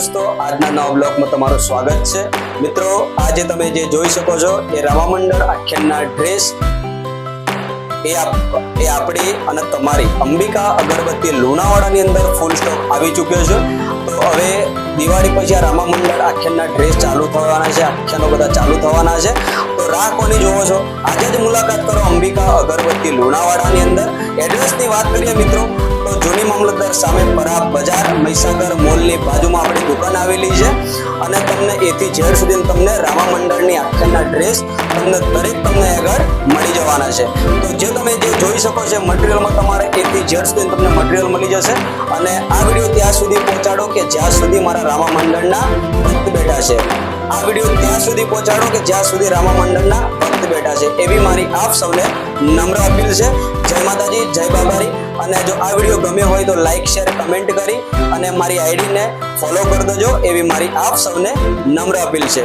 દોસ્તો, આજના નવા બ્લોગમાં તમારું સ્વાગત છે. મિત્રો, આજે તમે જે જોઈ શકો છો, એ રામામંડળ આખ્યાનના ડ્રેસ એ એ આપણી અને તમારી. અંબિકા અગરબત્તી લુણાવાડાની અંદર ફૂલ સ્ટોક આવી ચૂક્યો છે. તો હવે દિવાળી પછી આ રામામંડળ આખ્યાનના ડ્રેસ ચાલુ થવાના છે, આખ્યાનો બધા ચાલુ થવાના છે. તો રાહ કોની જોવો છો? આજે જ મુલાકાત કરો અંબિકા અગરબત્તી લુણાવાડાની અંદર. એડ્રેસની વાત કરીએ મિત્રો, તો જૂની મામલતદાર સામે પરાબ બજાર, મહીસાગર મોલની બાજુમાં આપણી દુકાન આવેલી છે. અને તમને એથી ઝેડ સુધી તમને રામા મંડળની આખ્યાનના ડ્રેસ તમને દરેક તમને આગળ મળી જવાના છે. તો જે તમે જે જોઈ શકો છો મટીરિયલમાં તમારે એથી ઝેડ સુધી તમને મટીરિયલ મળી જશે. અને આ વીડિયો ત્યાં સુધી પહોંચાડો કે જ્યાં સુધી મારા રામા મંડળના ભક્ત બેઠા છે. આ વીડિયો ત્યાં સુધી પહોંચાડો કે જ્યાં સુધી રામા મંડળના બેઠા છે. એવી મારી આપ સૌને નમ્ર અપીલ છે. જય માતાજી, જય બાબારી. અને જો આ વીડિયો ગમ્યો હોય તો લાઇક શેર કમેન્ટ કરી અને મારી આઈડીને ફોલો કરી દેજો. એવી મારી આપ સૌને નમ્ર અપીલ છે.